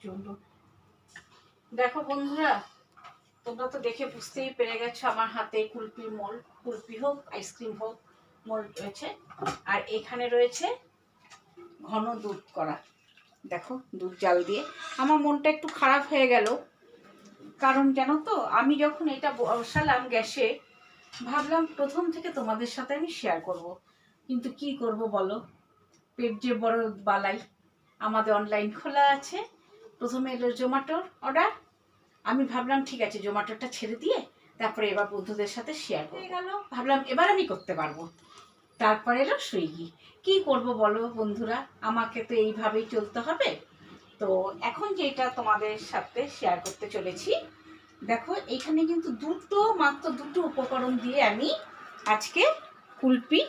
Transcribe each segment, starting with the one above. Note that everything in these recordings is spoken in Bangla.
প্রচণ্ড দেখো বন্ধুরা, তোমরা তো দেখে বুঝতেই পেরে গেছো আমার হাতে কুলপি মোল, কুলপি হোক, আইসক্রিম হোক, মোল রয়েছে। আর এখানে রয়েছে ঘন দুধ করা। দেখো, দুধ জাল দিয়ে। আমার মনটা একটু খারাপ হয়ে গেল। কারণ জানো তো, আমি যখন এটা বসালাম গ্যাসে, ভাবলাম প্রথম থেকে তোমাদের সাথে আমি শেয়ার করব। কিন্তু কি করব বলো? পেট যে বড় বালাই। আমাদের অনলাইন খোলা আছে। প্রথমে এলো জোম্যাটোর অর্ডার আমি ভাবলাম ঠিক আছে জোম্যাটোটা ছেড়ে দিয়ে তারপরে এবার বন্ধুদের সাথে শেয়ার হয়ে গেল। ভাবলাম এবার আমি করতে পারব। তারপরে এলো সুইগি। কি করব বলো বন্ধুরা? আমাকে তো এইভাবেই চলতে হবে। তো এখন যেটা তোমাদের সাথে শেয়ার করতে চলেছি দেখো এখানে কিন্তু দুটো মাত্র দুটো উপকরণ দিয়ে আমি আজকে কুলপি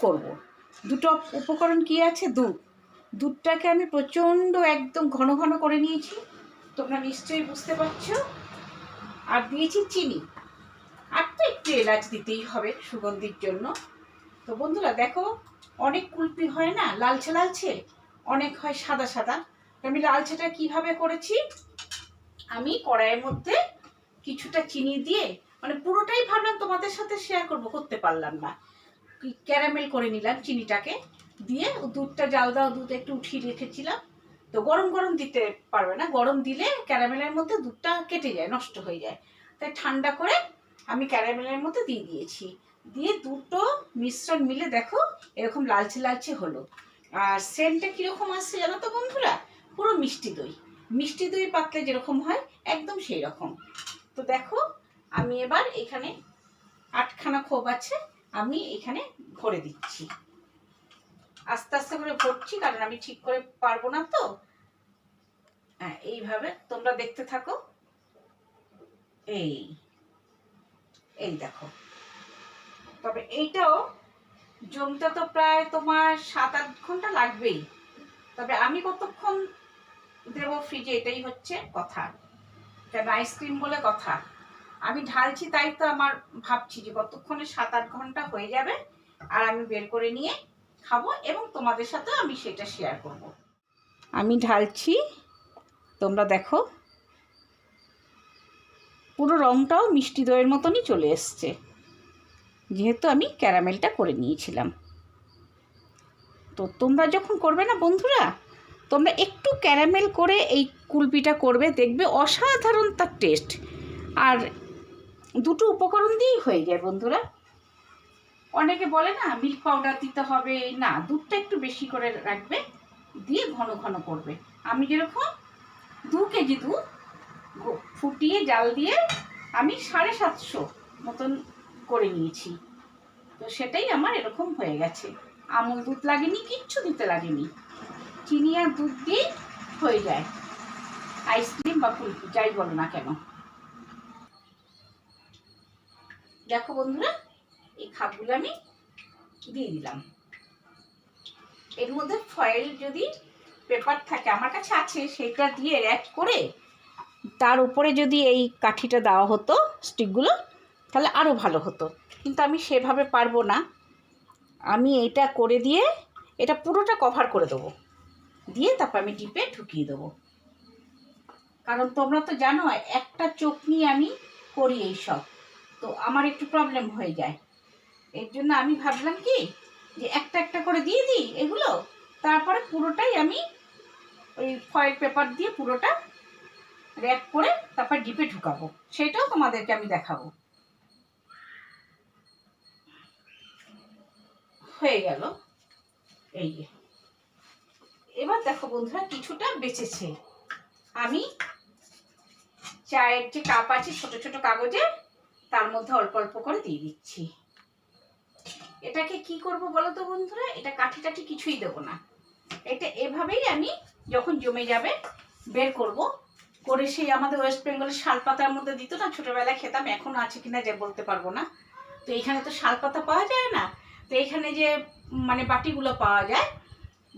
করব। দুটো উপকরণ কি আছে? দুধ দুধটাকে আমি প্রচণ্ড একদম ঘন ঘন করে নিয়েছি। তোমরা নিশ্চয়ই বুঝতে পারছ। আর দিয়েছি চিনি। আর তো একটু এলাচ দিতেই হবে সুগন্ধির জন্য। তো বন্ধুরা, দেখো, অনেক কুলপি হয় না? লালচে লালচে? অনেক হয় সাদা সাদা। আমি লালচেটা কীভাবে করেছি? আমি কড়াইয়ের মধ্যে কিছুটা চিনি দিয়ে মানে পুরোটাই ভাবলাম তোমাদের সাথে শেয়ার করব, করতে পারলাম না। ক্যারামেল করে নিলাম চিনিটাকে। দিয়ে দুধটা, জাল দাও দুধ একটু উঠিয়ে রেখেছিলাম। তো গরম গরম দিতে পারবে না। গরম দিলে ক্যারামেলের মধ্যে দুধটা কেটে যায়, নষ্ট হয়ে যায়। তাই ঠান্ডা করে আমি ক্যারামেলের মধ্যে দিয়ে দিয়েছি। দিয়ে দুটো মিশ্রণ মিলে দেখো, এরকম লালচে লালচে হলো। আর সেন্টটা কীরকম আসছে জানো তো বন্ধুরা? পুরো মিষ্টি দই। মিষ্টি দই পাতলে যেরকম হয়, একদম সেই রকম তো দেখো, আমি এবার এখানে আটখানা খোপ আছে, আমি এখানে ভরে দিচ্ছি। আস্তে আস্তে করে ভরছি, কারণ আমি ঠিক করে পারব না তো। হ্যাঁ এইভাবে তোমরা দেখতে থাকো। এই এই দেখো। তবে এইটাও জমতে তো প্রায় তোমার সাত আট ঘণ্টা লাগবেই। তবে আমি কতক্ষণ দেবো ফ্রিজে এটাই হচ্ছে কথা। কেন আইসক্রিম বলে কথা। আমি ঢালছি তাই তো আমার ভাবছি যে কতক্ষণে সাত আট ঘণ্টা হয়ে যাবে, আর আমি বের করে নিয়ে খাব এবং তোমাদের সাথেও আমি সেটা শেয়ার করব। আমি ঢালছি, তোমরা দেখো। পুরো রঙটাও মিষ্টি দইয়ের মতনই চলে এসছে। যেহেতু আমি ক্যারামেলটা করে নিয়েছিলাম। তো তোমরা যখন করবে না বন্ধুরা, তোমরা একটু ক্যারামেল করে এই কুলপিটা করবে, দেখবে অসাধারণ তার টেস্ট আর দুটো উপকরণ দিয়েই হয়ে যায় বন্ধুরা। অনেকে বলে না মিল্ক পাউডার দিতে হবে, না, দুধটা একটু বেশি করে রাখবে, দিয়ে ঘন ঘন করবে। আমি যেরকম দু কেজি দুধ ফুটিয়ে জাল দিয়ে আমি সাড়ে সাতশো মতন করে নিয়েছি। তো সেটাই আমার এরকম হয়ে গেছে। আমুল দুধ লাগেনি, কিচ্ছু দিতে লাগেনি। চিনি আর দুধ দিয়ে হয়ে যায়। আইসক্রিম বা কুলপি যাই বলো না কেন। দেখো বন্ধুরা এই খাপগুলো আমি দিয়ে দিলাম। এর মধ্যে ফয়েল যদি পেপার থাকে, আমার কাছে আছে সেটা দিয়ে র্যাপ করে তার উপরে যদি এই কাঠিটা দেওয়া হতো স্টিকগুলো তাহলে আরও ভালো হতো। কিন্তু আমি সেভাবে পারব না। আমি এটা করে দিয়ে, এটা পুরোটা কভার করে দেবো। দিয়ে তারপর আমি ডিপে ঢুকিয়ে দেবো। কারণ তোমরা তো জানো, একটা চোখ নিয়ে আমি করি এই সব তো আমার একটু প্রবলেম হয়ে যায়। এর জন্য আমি ভাবলাম কি, যে একটা একটা করে দিয়ে দিই এগুলো, তারপরে পুরোটাই আমি ওই ফয়েল পেপার দিয়ে পুরোটা র্যাপ করে তারপর ডিপে ঢুকাবো। সেটাও তোমাদেরকে আমি দেখাবো। হয়ে গেল। এই এবার দেখো বন্ধুরা, কিছুটা বেঁচেছে। আমি চায়ের যে কাপ আছে, ছোট ছোট কাগজে, তার মধ্যে অল্প অল্প করে দিয়ে দিচ্ছি। এটাকে কি করব বলো তো বন্ধুরা? এটা কাঠি টাঠি কিছুই দেবো না। এটা এভাবেই আমি যখন জমে যাবে বের করব। করে সেই আমাদের ওয়েস্ট বেঙ্গলের শালপাতার মধ্যে দিত না? ছোটোবেলায় খেতাম এখনও আছে কিনা যে বলতে পারব না। তো এখানে তো শালপাতা পাওয়া যায় না? তো এখানে যে মানে বাটিগুলো পাওয়া যায়,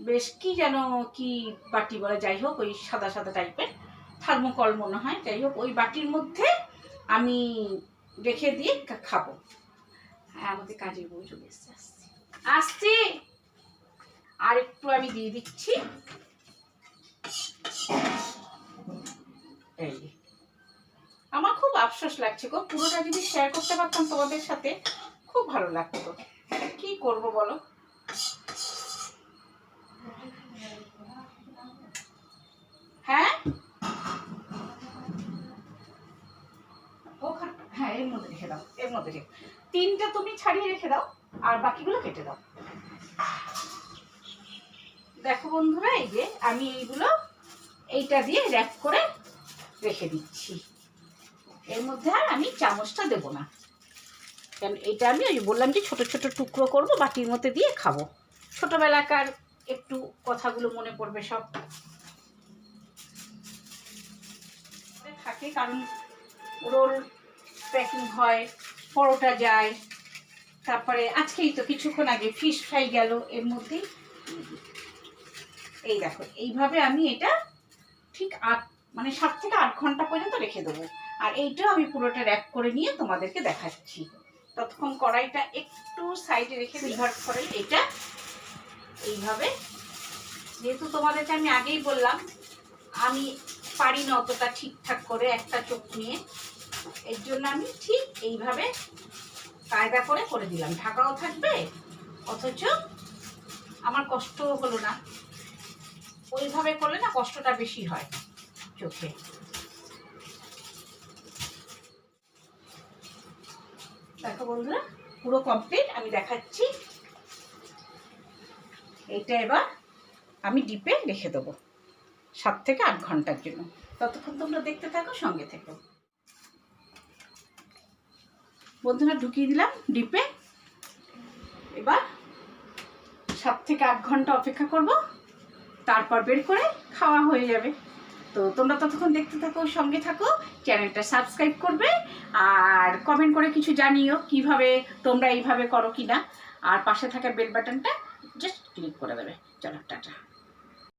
বেশ কি যেন কি বাটি বলে, যাই হোক, ওই সাদা সাদা টাইপের থার্মোকল মনে হয়, যাই হোক, ওই বাটির মধ্যে আমি রেখে দিয়ে খাব। হ্যাঁ আমাদের কাজের বই চলে এসছে আসছি। আসছি! আর একটু আমি দিয়ে দিচ্ছি। এই। আমার খুব আফসোস লাগছে গো পুরোটা যদি শেয়ার করতে পারতাম তোমাদের সাথে খুব ভালো লাগতো কি করব বলো? হ্যাঁ? ওখানে হ্যাঁ এর মধ্যে রেখে দাও এর মধ্যে রেখে তিনটা তুমি ছাড়িয়ে রেখে দাও, আর বাকিগুলো কেটে দাও। দেখো বন্ধুরা, এই যে আমি এইগুলো এইটা দিয়ে র্যাপ করে রেখে দিচ্ছি। এর মধ্যে আর আমি চামচটা দেবো না। কারণ এটা আমি ওই বললাম যে ছোট ছোট টুকরো করব, বাটির মধ্যে দিয়ে খাব। ছোটোবেলাকার একটু কথাগুলো মনে পড়বে সব। থাকে, কারণ রোল প্যাকিং হয়। পরোটা যায়। তারপরে আজকেই তো কিছুক্ষণ আগে ফিশ ফ্রাই গেল এর মধ্যেই। এই দেখো, এইভাবে আমি এটা ঠিক আট মানে সাত থেকে আট ঘণ্টা পর্যন্ত রেখে দেবো। আর এইটাও আমি পুরোটা র্যাপ করে নিয়ে তোমাদেরকে দেখাচ্ছি। ততক্ষণ কড়াইটা একটু সাইডে রেখে সিলভার ফয়েল এটা এইভাবে। যেহেতু তোমাদেরকে আমি আগেই বললাম, আমি পারি না অতটা ঠিকঠাক করে একটা চোখ নিয়ে। এর জন্য আমি ঠিক এইভাবে কায়দা করে করে দিলাম। ঢাকাও থাকবে, অথচ আমার কষ্ট হলো না। ওইভাবে করলে না কষ্টটা বেশি হয় চোখে। দেখো বন্ধুরা, পুরো কমপ্লিট আমি দেখাচ্ছি। এইটা এবার আমি ডিপে রেখে দেবো, সাত থেকে আট ঘণ্টার জন্য। ততক্ষণ তোমরা দেখতে থাকো, সঙ্গে থেকো। বন্ধুরা ঢুকিয়ে দিলাম ডিপে। এবার সাত থেকে আট ঘণ্টা অপেক্ষা করব। তারপর বের করে খাওয়া হয়ে যাবে। তো তোমরা ততক্ষণ দেখতে থাকো, সঙ্গে থাকো, চ্যানেলটা সাবস্ক্রাইব করবে আর কমেন্ট করে কিছু জানিও কীভাবে তোমরা এইভাবে করো কি না আর পাশে থাকা বেল বাটনটা জাস্ট ক্লিক করে দেবে। চলো, টাটা।